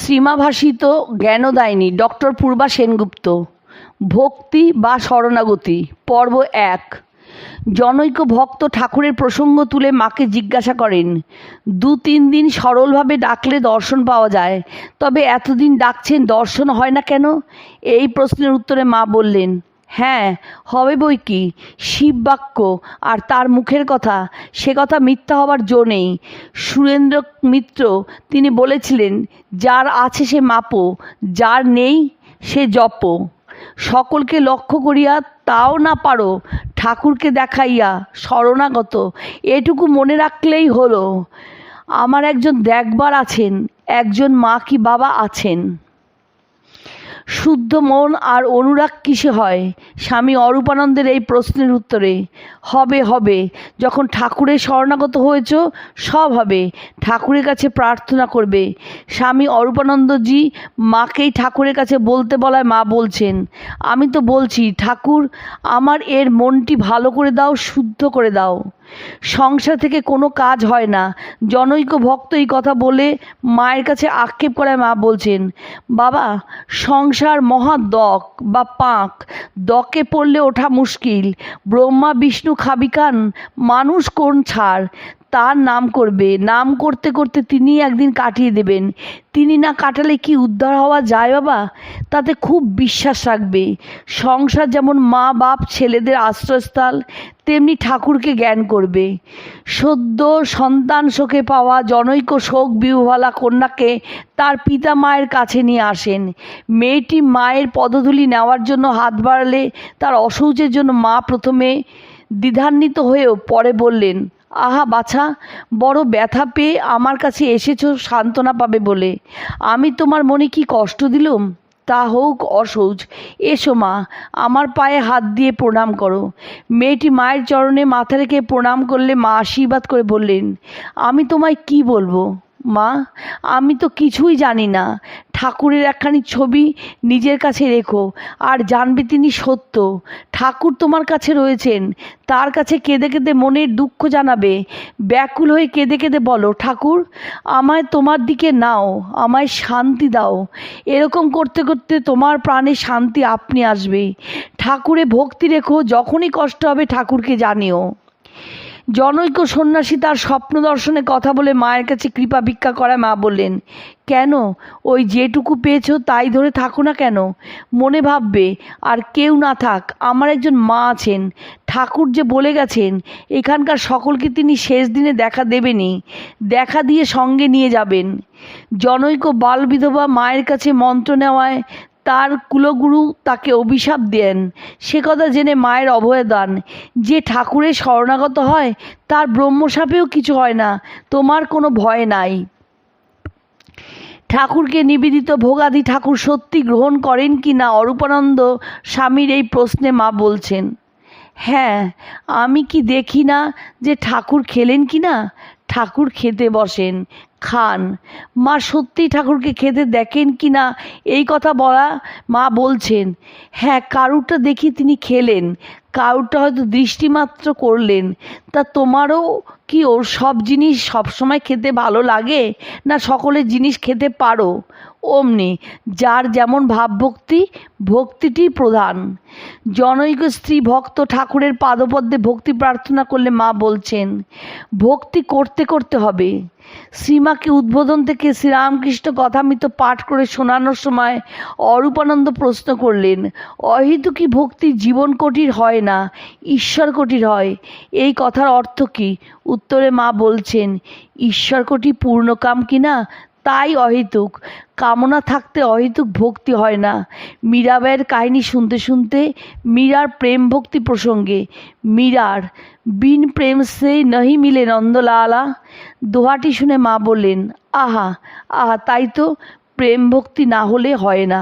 শ্রীমাভাষিত Gyandayini doctor পূর্বা সেনগুপ্ত। ভক্তি বা শরণাগতি, পর্ব এক। জনৈক ভক্ত ঠাকুরের প্রসঙ্গ তুলে মাকে জিজ্ঞাসা করেন, দু তিন দিন সরলভাবে ডাকলে দর্শন পাওয়া যায়, তবে এতদিন ডাকছেন দর্শন হয় না কেন? এই প্রশ্নের উত্তরে মা বললেন হ্যাঁ হবে বই কি? শিব বাক্য। আর তার মুখের কথা, সে কথা মিথ্যা হবার জো নেই। সুরেন্দ্র মিত্র, তিনি বলেছিলেন, যার আছে সে মাপো, যার নেই সে জপ। সকলকে লক্ষ্য করিয়া তাও না পারো, ঠাকুরকে দেখাইয়া শরণাগত। এটুকু মনে রাখলেই হলো। আমার একজন দেখবার আছেন, একজন মা কি বাবা আছেন? শুদ্ধ মন আর অনুরাগ কিসে হয়? স্বামী অরূপানন্দের এই প্রশ্নের উত্তরে, হবে হবে। যখন ঠাকুরের শরণাগত হয়েছ, সব হবে। ঠাকুরের কাছে প্রার্থনা করবে। স্বামী অরূপানন্দজি মাকেই ঠাকুরের কাছে বলতে বলায় মা বলছেন, আমি তো বলছি, ঠাকুর, আমার এর মনটি ভালো করে দাও, শুদ্ধ করে দাও। সংসার থেকে কোনো কাজ হয় না। জনৈক ভক্ত এই কথা বলে মায়ের কাছে আক্ষেপ করায় মা বলছেন, বাবা, সংসার মহা দক বা পাঁক। দকে পড়লে ওঠা মুশকিল। ব্রহ্মা, বিষ্ণু, খাবিকান, মানুষ কোন ছাড়? তার নাম করবে। নাম করতে করতে তিনি একদিন কাটিয়ে দেবেন। তিনি না কাটালে কি উদ্ধার হওয়া যায় বাবা? তাতে খুব বিশ্বাস রাখবে। সংসার যেমন মা, বাপ, ছেলেদের আশ্রয়স্থল, তেমনি ঠাকুরকে জ্ঞান করবে। সদ্য সন্তান শোকে পাওয়া জনৈক শোক বিহ্বলা কন্যাকে তার পিতা মায়ের কাছে নিয়ে আসেন। মেয়েটি মায়ের পদধূলি নেওয়ার জন্য হাত বাড়ালে তার অসৌচের জন্য মা প্রথমে দ্বিধান্বিত হয়েও পরে বললেন আহা বাছা, বড় ব্যথা পেয়ে আমার কাছে এসেছ, সান্ত্বনা পাবে বলে। আমি তোমার মনে কি কষ্ট দিলুম? তা হোক অসৌজ এসো মা, আমার পায়ে হাত দিয়ে প্রণাম করো। মেয়েটি মায়ের চরণে মাথা রেখে প্রণাম করলে মা আশীর্বাদ করে বললেন, আমি তোমায় কি বলব? মা, আমি তো কিছুই জানি না। ঠাকুরের একখানি ছবি নিজের কাছে রেখো, আর জানবে তিনি সত্য। ঠাকুর তোমার কাছে রয়েছেন, তার কাছে কেঁদে কেঁদে মনের দুঃখ জানাবে। ব্যাকুল হয়ে কেঁদে কেঁদে বলো, ঠাকুর, আমায় তোমার দিকে নাও, আমায় শান্তি দাও। এরকম করতে করতে তোমার প্রাণে শান্তি আপনি আসবে ঠাকুরে ভক্তি রেখো, যখনই কষ্ট হবে ঠাকুরকে জানিও। জনৈক সন্ন্যাসী তার স্বপ্ন দর্শনে কথা বলে মায়ের কাছে কৃপা ভিক্ষা করায় মা বললেন, কেন? ওই যেটুকু পেয়েছ তাই ধরে থাকো না কেন? মনে ভাববে, আর কেউ না থাক, আমার একজন মা আছেন। ঠাকুর যে বলে গেছেন, এখানকার সকলকে তিনি শেষ দিনে দেখা দেবেনি দেখা দিয়ে সঙ্গে নিয়ে যাবেন। জনৈক বাল বিধবা মায়ের কাছে মন্ত্র নেওয়ায় তার কুলগুরু তাকে অভিশাপ দেন। সে কথা জেনে মায়ের অভয় দান। যে ঠাকুরের শরণাগত হয়, তার ব্রহ্মসাপেও কিছু হয় না। তোমার কোনো ভয় নাই। ঠাকুরকে নিবেদিত ভোগাদি ঠাকুর সত্যি গ্রহণ করেন কি না অরূপানন্দ স্বামীর এই প্রশ্নে মা বলছেন। হ্যাঁ আমি কি দেখি না যে ঠাকুর খেলেন কি না? ঠাকুর খেতে বসেন, খান। মা সত্যিই ঠাকুরকে খেতে দেখেন কি না? এই কথা বলা মা বলছেন হ্যাঁ কারুরটা দেখি তিনি খেলেন। কারুরটা হয়তো দৃষ্টিমাত্র করলেন। তা তোমারও কি ওর সব জিনিস সবসময় খেতে ভালো লাগে? না সকলের জিনিস খেতে পারো? অমনি যার যেমন ভাবভক্তি, ভক্তিটি প্রধান। জনৈক স্ত্রী ভক্ত ঠাকুরের পাদপদ্মে ভক্তি প্রার্থনা করলে মা বলছেন, ভক্তি করতে করতে হবে। শ্রীমাকে উদ্বোধন থেকে শ্রীরামকৃষ্ণ কথামিত পাঠ করে শোনানোর সময় অরূপানন্দ প্রশ্ন করলেন অহেতুকি ভক্তি জীবন কঠির হয় না? ঈশ্বর কঠির হয়। এই কথার অর্থ কী? উত্তরে মা বলছেন, ঈশ্বর কোটি পূর্ণকাম কিনা তাই অহেতুক। কামনা থাকতে অহেতুক ভক্তি হয় না। মীরাবাইয়ের কাহিনী শুনতে শুনতে মীরার প্রেম ভক্তি প্রসঙ্গে মীরার বিন প্রেম সে নহি মিলে নন্দলালা। দোহাটি শুনে মা বললেন, আহা আহা, তাই তো প্রেম ভক্তি না হলে হয় না।